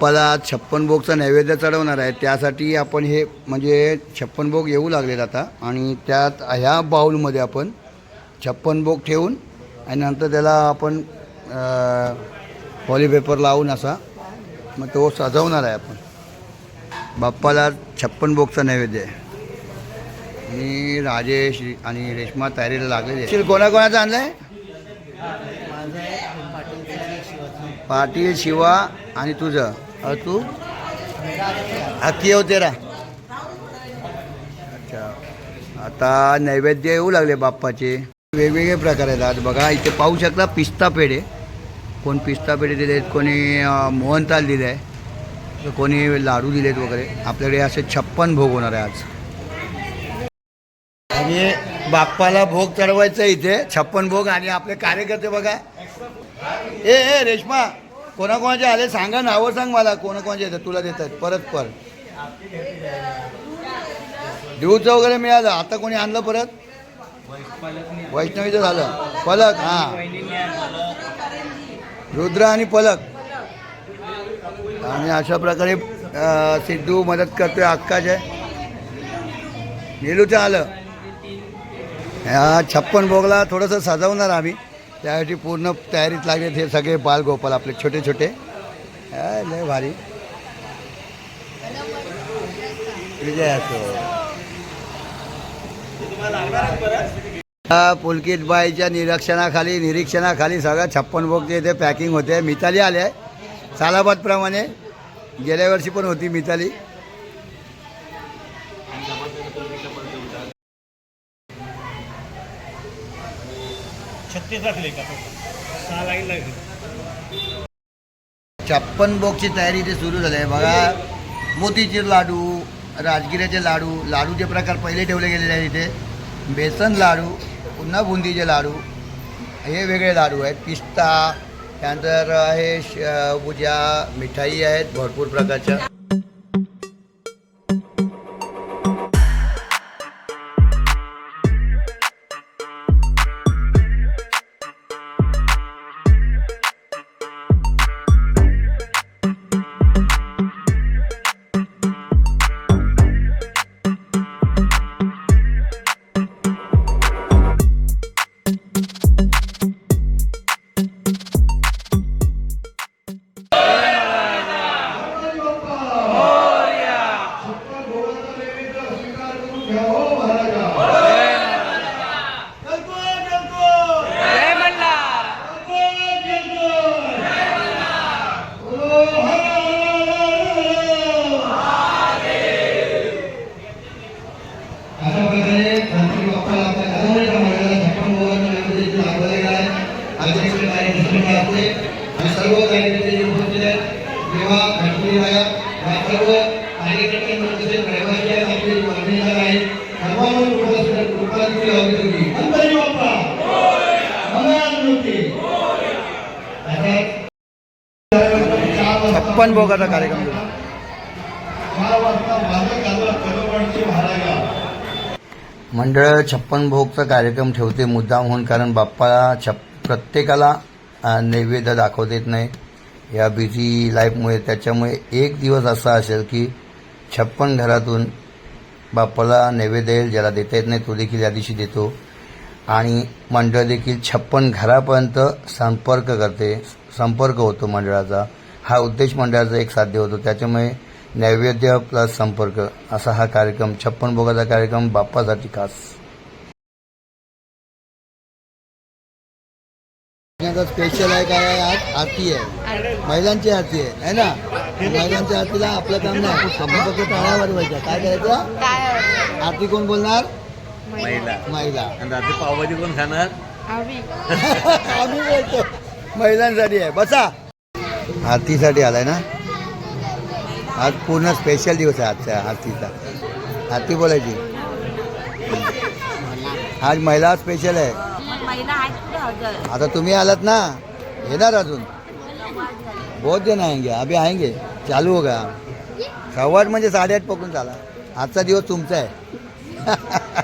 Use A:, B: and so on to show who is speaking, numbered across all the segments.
A: बाप्पाला छप्पन भोगचा नैवेद्य चढवणार आहे त्यासाठी आपण हे म्हणजे छप्पन भोग येऊ लागलेत आता. आणि त्यात ह्या बाऊलमध्ये आपण छप्पन भोग ठेवून आणि नंतर त्याला आपण पॉलीपेपर लावून असा मग तो सजवणार आहे आपण. बाप्पाला छप्पन भोगचा नैवेद्य आहे. आणि राजेश आणि रेश्मा तयारीला लागलेले आहे. कोणाकोणाचं आणलं आहे पाटील शिवा आणि तुझं? तू हक्की हो तेरा अच्छा आता नैवेद्य येऊ लागले बाप्पाचे. वेगवेगळे प्रकार आहेत. आज बघा इथे पाहू शकता पिस्ता पेढे. कोण पिस्ता पेढे दिले आहेत कोणी मोहनताल दिले आहे तर कोणी लाडू दिलेत वगैरे. आपल्याकडे असे छप्पन भोग होणार आहे आज. आणि बाप्पाला भोग चढवायचा आहे इथे. छप्पन भोग आणि आपले कार्यकर्ते बघा. ए ए रेश्मा. कोणाकोणाचे आले? सांगा नावं सांग मला. कोणाकोणाचे येतात? तुला देतात. परत पर देऊचं वगैरे मिळालं. आता कोणी आणलं परत? वैष्णवीचं झालं. पलक हां. रुद्र आणि पलक. आणि अशा प्रकारे सिद्धू मदत करतोय अक्काचे. नेलूचं आलं. छप्पन भोगला थोडंसं सजवणार आम्ही. त्यासाठी पूर्ण तयारीत लागले हे सगळे बालगोपाल आपले छोटे छोटे. लय भारी. विजय असो. पुलकितबाईच्या निरीक्षणाखाली निरीक्षणाखाली सगळं छप्पन भोगचे इथे पॅकिंग होते. मिताली आले आहे. सालाबादप्रमाणे. गेल्या वर्षी पण होती मिताली.
B: लागले का? सहा लाईन
A: छप्पन बॉक्सची तयारी इथे सुरू झाली आहे. बघा मोतीचे लाडू राजगिऱ्याचे लाडू लाडूचे प्रकार पहिले ठेवले गेलेले आहेत इथे. बेसन लाडू पुन्हा बुंदीचे लाडू. हे वेगळे लाडू आहेत. पिस्ता त्यानंतर हे श- मिठाई आहेत भरपूर प्रकारच्या.
C: अशा प्रकारे गणपती बाप्पाला आपल्या घरामध्ये रामायणाला छप्पन गणपतीची दाखवले गेला आहे. आमच्याकडे कार्यक्रम असते आणि सर्व कार्यकर्ते जे उपस्थित आहेत. तेव्हा गणपती राया या सर्व कार्यकर्त्यांना तसेच रहिवासी आहेत आपले मान्यता आहेत. सर्वांना उपस्थित कृपाची हवी होती गणपती बाप्पा
A: छप्पन भोगाचा कार्यक्रम. झाला.
C: चार वाजता माझं गाजला कदमवाडीची महाराजा
A: मंडळ छप्पन भोगचा कार्यक्रम ठेवते मुद्दाम होऊन कारण बाप्पाला छप प्रत्येकाला नैवेद्य दाखवता येत नाही. या बिझी लाईफमुळे त्याच्यामुळे एक दिवस असा असेल की छप्पन घरातून बाप्पाला नैवेद्य येईल ज्याला देता येत नाही तो देखील या दिवशी देतो. आणि मंडळ देखील छप्पन घरापर्यंत संपर्क करते संपर्क होतो मंडळाचा. हा उद्देश मंडळाचा एक साध्य होतो. त्याच्यामुळे नैवेद्य प्लस संपर्क असा हा कार्यक्रम छप्पन भोगाचा कार्यक्रम बाप्पासाठी खास. स्पेशल आहे काय आहे आज आरती आहे. महिलांची आरती आहे है ना? महिलांच्या आरतीला आपलं काम नाही. आपण फक्त टाळ्या वाजवायच्या काय करायचं? आरती कोण बोलणार?
B: महिला.
A: महिला.
B: आणि रात्री पावभाजी कोण खाणार?
A: आम्ही बोलतो. महिलांसाठी आहे. बसा. आरतीसाठी आलाय ना? आज पूर्ण स्पेशल दिवस आहे आजचा आरतीचा आरती बोलायची. आज महिला स्पेशल आहे. आता तुम्ही आलात ना येणार अजून. बहुत जण आएंगे अभी आएंगे. चालू होगा. सव्वाट म्हणजे साडेआठ पकडून चाला आजचा दिवस तुमचा आहे.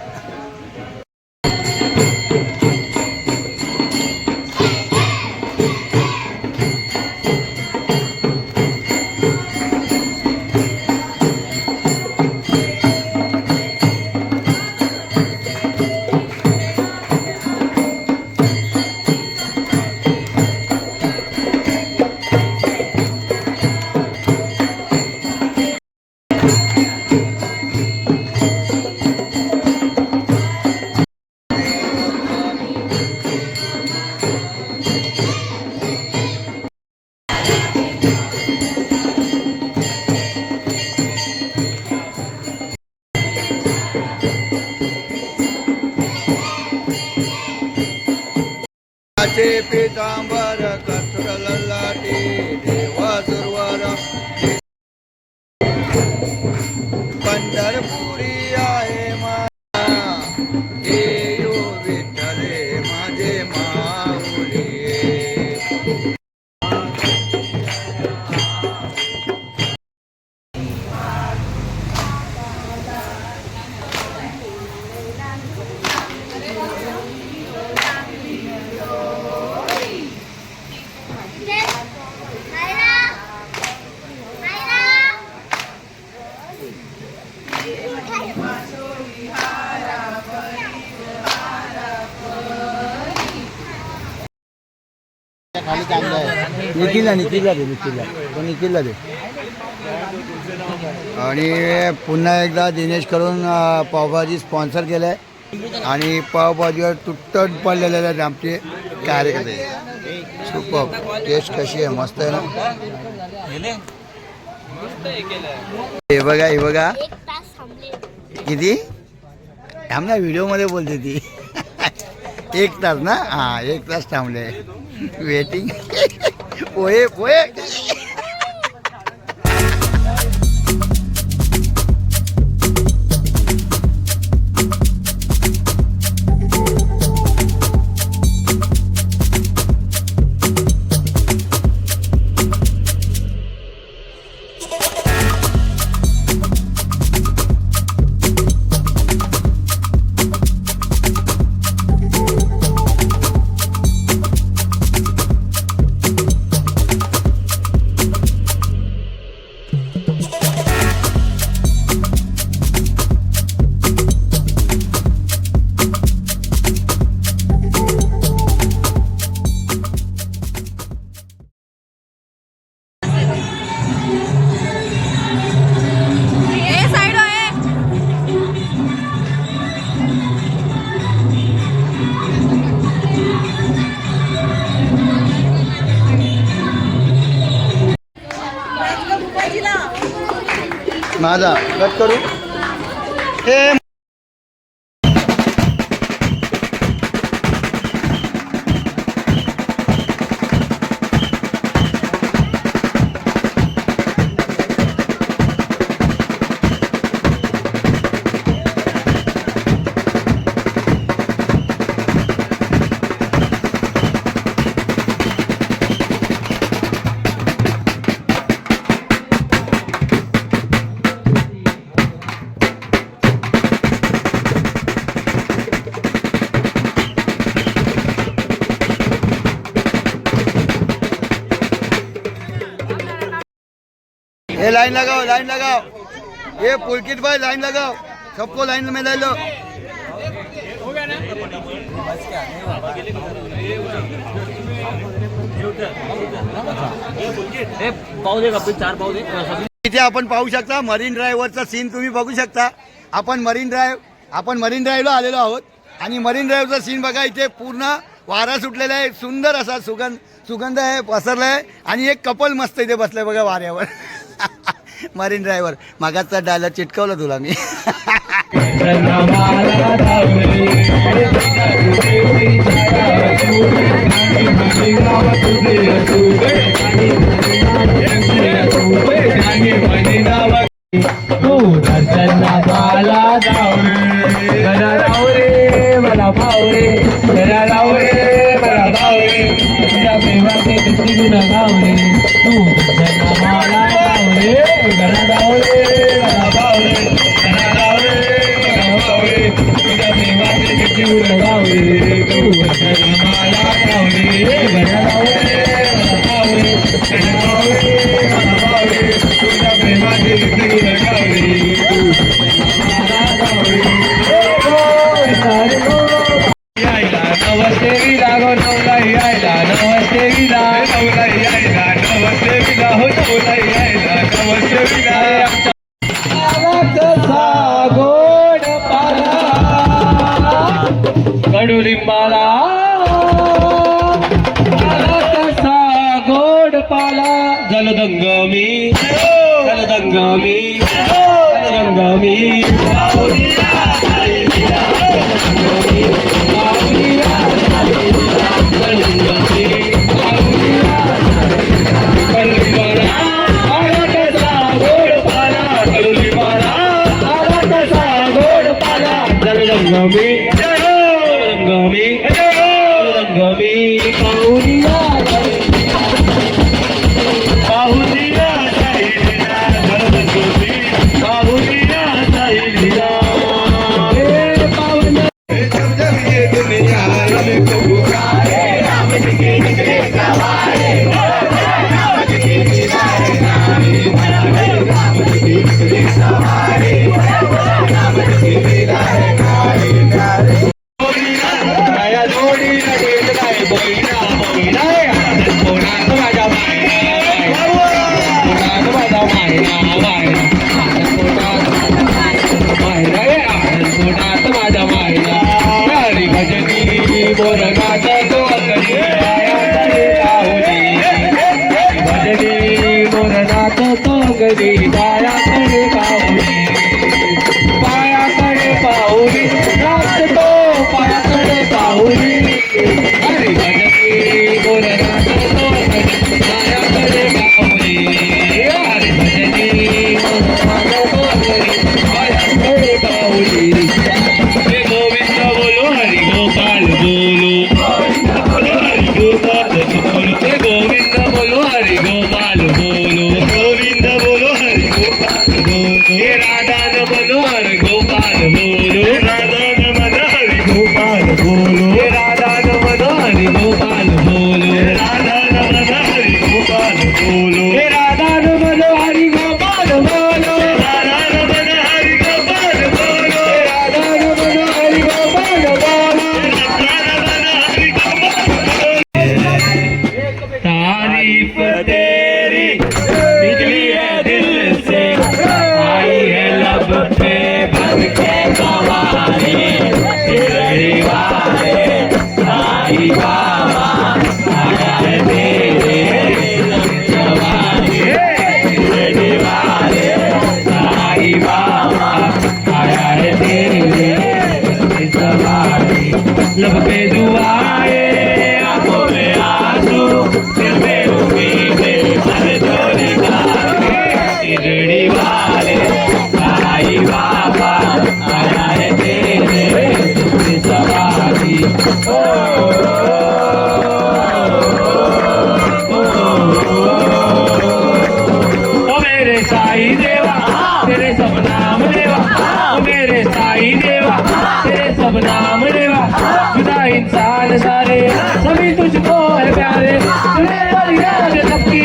A: પીતાંબર કર निखिलला निखिलला दे निखिलला. तो निखिलला दे. आणि पुन्हा एकदा दिनेश करून पावभाजी स्पॉन्सर केलं आहे आणि पावभाजीवर तुटत पडलेले आहेत आमचे कार्यकर्ते. सुपर. टेस्ट कशी आहे? मस्त आहे ना? हे बघा हे बघा. किती? थांब व्हिडिओमध्ये बोलते ती. एक तास ना? हां एक तास थांबले. वेटिंग पोहे पोहे माझा कट करू? हे लाइन लगाओ लाइन लगाओ ये पुलकित भाई लाइन लगाओ सबको लाइन में ले लो. इथे आपण पाहू शकता मरीन ड्राईव्हवरचा सीन तुम्ही बघू शकता. आपण मरीन ड्राईव्ह आपण मरीन ड्राईव्हला आलेलो आहोत. आणि मरीन ड्राईव्हचा सीन बघा इथे पूर्ण वारा सुटलेला आहे. सुंदर असा सुगंध सुगंध आहे पसरला आहे आणि एक कपल मस्त इथे बसलंय बघा वाऱ्यावर. मरीन ड्रायव्हर मागाचा डायलॉग चिटकवला तुला मी.
D: मला जावरे मला मला Bhavre కలదంగామి కలదంగామి కలదంగామి Gummy, gummy, gummy, gummy, gummy, Yeah, yeah, yeah. जान सारे सभी तुझको है प्यारे तुम्हें परिवार सबकी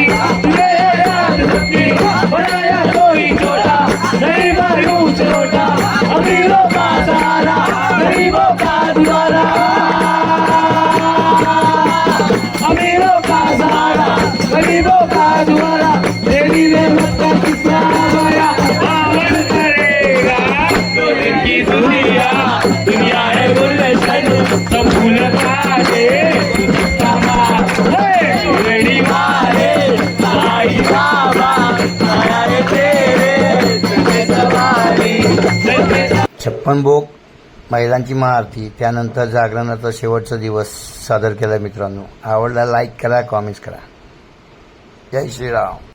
A: भोग महिलांची महाआरती त्यानंतर जागरणाचा शेवटचा दिवस सादर केला मित्रांनो. आवडला लाईक करा कॉमेंट्स करा. जय श्रीराम.